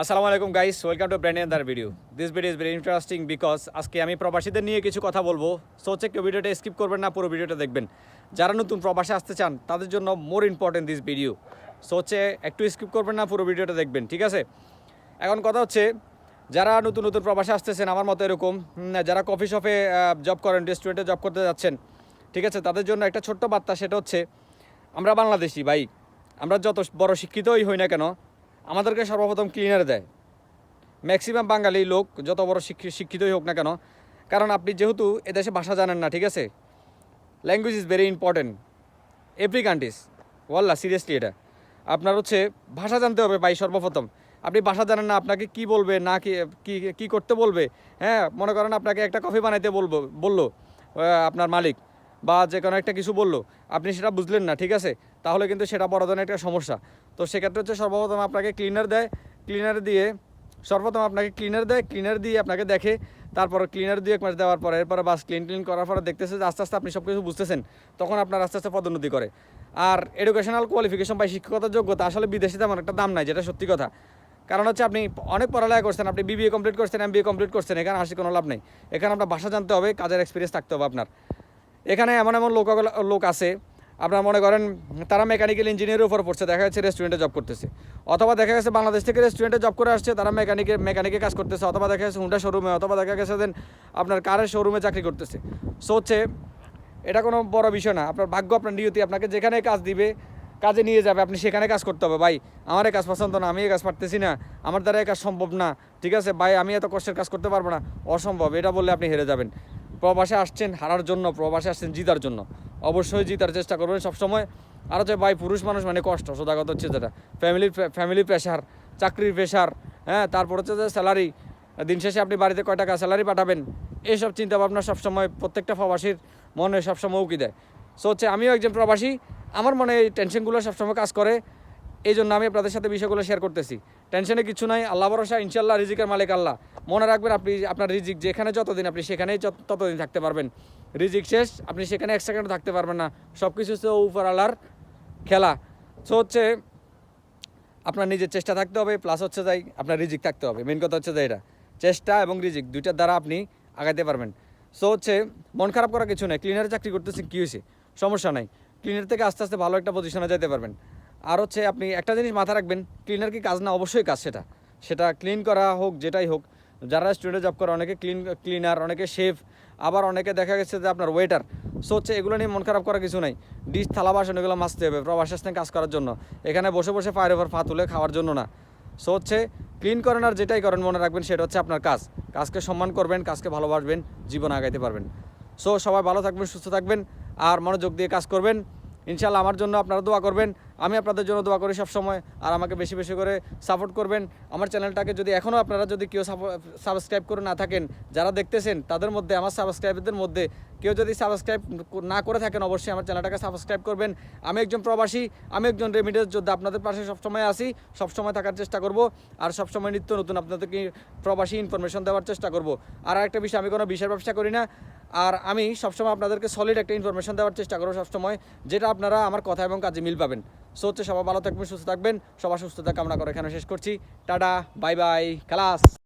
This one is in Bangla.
আসসালামু আলাইকুম গাইস ওয়েলকাম টু ব্র্যান্ড দার video this video is very interesting because আজকে আমি প্রবাসীদের নিয়ে কিছু কথা বলব। সো হচ্ছে কেউ ভিডিওটা স্কিপ করবেন না, পুরো ভিডিওটা দেখবেন। যারা নতুন প্রবাসে আসতে চান, তাদের জন্য more important this video so হচ্ছে একটু স্কিপ করবেন না, পুরো ভিডিওটা দেখবেন, ঠিক আছে? এখন কথা হচ্ছে, যারা নতুন নতুন প্রবাসে আসতেছেন, আমার মতো এরকম যারা কফি শপে জব করেন রেস্টুরেন্টে জব করতে যাচ্ছেন, ঠিক আছে? তাদের জন্য একটা ছোট্ট বার্তা, সেটা হচ্ছে, আমরা বাংলাদেশি, ভাই। আমরা যত বড় শিক্ষিতই হই না কেন আমাদেরকে সর্বপ্রথম ক্লিনার দেয়। ম্যাক্সিমাম বাঙালি লোক, যত বড় শিক্ষি- শিক্ষিতই হোক না কেন, কারণ আপনি যেহেতু এদেশে ভাষা জানেন না, ঠিক আছে? Language is very important every countries ওয়াল্লা seriously এটা। আপনার হচ্ছে ভাষা জানতে হবে ভাই সর্বপ্রথম। আপনি ভাষা জানেন না, আপনাকে কি বলবে, না কি কি করতে বলবে হ্যাঁ? মনে করেন আপনাকে একটা কফি বানাইতে বলব, বলল আপনার মালিক, বা যে কোনো একটা কিছু বলল, আপনি সেটা বুঝলেন না, ঠিক আছে? তাহলে কিন্তু সেটা বড় ধরনের একটা সমস্যা। তো সেক্ষেত্রে হচ্ছে সর্বপ্রথম আপনাকে ক্লিনার দেয়। ক্লিনার দিয়ে সর্বপ্রথম আপনাকে ক্লিনার দেয়। ক্লিনার দিয়ে আপনাকে দেখে, তারপর ক্লিনার দিয়ে এক মাস দেওয়ার পরে, এরপরে বাস ক্লিন ক্লিন করার পরে দেখতেছে যে আস্তে আস্তে আপনি সব কিছু বুঝতেছেন। তখন আপনার আস্তে আস্তে পদোন্নতি করে। আর এডুকেশনাল কোয়ালিফিকেশন বা শিক্ষকতার যোগ্যতা আসলে বিদেশে তেমন একটা দাম নাই, যেটা সত্যি কথা। কারণ হচ্ছে আপনি অনেক পড়ালেখা করছেন, আপনি বিবিএ কমপ্লিট করছেন এম বিএ কমপ্লিট করছেন, এখানে আসি কোনো লাভ নেই। এখানে আপনার ভাষা জানতে হবে, কাজের এক্সপিরিয়েন্স থাকতে হবে আপনার। এখানে এমন এমন লোক লোক আছে আপনার মনে করেন তারা মেকানিক্যাল ইঞ্জিনিয়ারের উপর পড়ছে, দেখা যাচ্ছে রেস্টুরেন্টে জব করতেছে। অথবা দেখা গেছে বাংলাদেশ থেকে রেস্টুরেন্টে জব করে আসছে, তারা মেকানিকে মেকানিকে কাজ করতেছে, অথবা দেখা গেছে হুন্ডা শোরুমে অথবা দেখা গেছে দেন আপনার কারের শোরুমে চাকরি করতেছে। সো হচ্ছে এটা কোনো বড় বিষয় না। আপনার ভাগ্য, আপনার নিয়তি, আপনাকে যেখানে কাজ দিবে, কাজে নিয়ে যাবে। আপনি সেখানে কাজ করতে হবে। ভাই, আমার কাজ পছন্দ না আমি এই কাজ পারতেছি না। আমার দ্বারা কাজ সম্ভব না। ঠিক আছে? ভাই, আমি এত কষ্টের কাজ করতে পারব না। অসম্ভব। এটা বললে আপনি হেরে যাবেন। প্রবাসে আসছেন হারার জন্য, প্রবাসে আসছেন জিতার জন্য। অবশ্যই জিতার চেষ্টা করবেন সবসময়। আর হচ্ছে ভাই পুরুষ মানুষ মানে কষ্ট সোদাগত হচ্ছে যেটা। ফ্যামিলির ফ্যামিলি প্রেশার চাকরির প্রেশার হ্যাঁ তারপর হচ্ছে যে স্যালারি দিন শেষে আপনি বাড়িতে কয় টাকা স্যালারি পাঠাবেন এইসব চিন্তা ভাবনা সবসময় প্রত্যেকটা প্রবাসীর মনে সবসময় উকি দেয়। সো হচ্ছে আমিও একজন প্রবাসী, আমার মনে এই টেনশনগুলো সবসময় কাজ করে। এই জন্য আমি আপনাদের সাথে বিষয়গুলো শেয়ার করতেছি। টেনশনে কিছু নাই, আল্লাহ ভরসা ইনশাল্লাহ রিজিকের মালিক আল্লাহ। মনে রাখবেন আপনি, আপনার রিজিক যেখানে যতদিন, আপনি সেখানেই ততদিন থাকতে পারবেন। রিজিক শেষ, আপনি সেখানে এক সেকেন্ড থাকতে পারবেন না। সব কিছু হচ্ছে উপর আল্লাহর খেলা। সো হচ্ছে আপনার নিজের চেষ্টা থাকতে হবে প্লাস হচ্ছে যাই আপনার রিজিক থাকতে হবে। মেন কথা হচ্ছে যে এটা, চেষ্টা এবং রিজিক দুইটার দ্বারা আপনি আগাইতে পারবেন। সো হচ্ছে মন খারাপ করা কিছু নেই ক্লিনারে চাকরি করতেছেন কী হয়েছে? সমস্যা নাই। ক্লিনার থেকে আস্তে আস্তে ভালো একটা পজিশনে যেতে পারবেন। আর হচ্ছে আপনি একটা জিনিস মাথা রাখবেন ক্লিনার কি কাজ না? অবশ্যই কাজ সেটা। সেটা ক্লিন করা হোক, যেটাই হোক, যারা স্টুডেন্টে জব করে, অনেকে ক্লিন ক্লিনার অনেকে শেফ আবার অনেকে দেখা গেছে যে আপনার ওয়েটার সো হচ্ছে এগুলো নিয়ে মন খারাপ করার কিছু নাই। ডিশ, থালা, বাসন, এগুলো মাজতে হবে, প্রবাসের সঙ্গে কাজ করার জন্য। এখানে বসে বসে ফায়ার ওভার ফা তুলে খাওয়ার জন্য না। সো হচ্ছে ক্লিন করেন আর যেটাই করেন মনে রাখবেন সেটা হচ্ছে আপনার কাজ। কাজকে সম্মান করবেন, কাজকে ভালোবাসবেন, জীবন আগাইতে পারবেন। সো সবাই ভালো থাকবেন, সুস্থ থাকবেন, আর মনোযোগ দিয়ে কাজ করবেন। ইনশাল্লাহ আমার জন্য আপনারা দোয়া করবেন। আমি আপনাদের জন্য দোয়া করি সবসময়। আর আমাকে বেশি বেশি করে সাপোর্ট করবেন। আমার চ্যানেলটাকে যদি এখনও আপনারা যদি কেউ সাবস্ক্রাইব করে না থাকেন, যারা দেখতেছেন, তাদের মধ্যে, আমার সাবস্ক্রাইবারদের মধ্যে কেউ যদি সাবস্ক্রাইব না করে থাকেন, অবশ্যই আমার চ্যানেলটাকে সাবস্ক্রাইব করবেন। আমি একজন প্রবাসী, আমি একজন রেমিডেন্স যোদ্ধা, আপনাদের পাশে সবসময় আসি সবসময় থাকার চেষ্টা করব। আর সবসময় নিত্য নতুন আপনাদেরকে প্রবাসী ইনফরমেশন দেওয়ার চেষ্টা করব। আর একটা বিষয়, আমি কোনো বিষয়ের ব্যবসা করি না। আর আমি সবসময় আপনাদেরকে সলিড একটা ইনফরমেশন দেওয়ার চেষ্টা করব সবসময়, যেটা আপনারা আমার কথা এবং কাজে মিল পাবেন। সো হচ্ছে সবাই ভালো থাকবেন, সুস্থ থাকবেন, সবার সুস্থতা কামনা করে এখানে শেষ করছি। টাটা বাই বাই খালাস!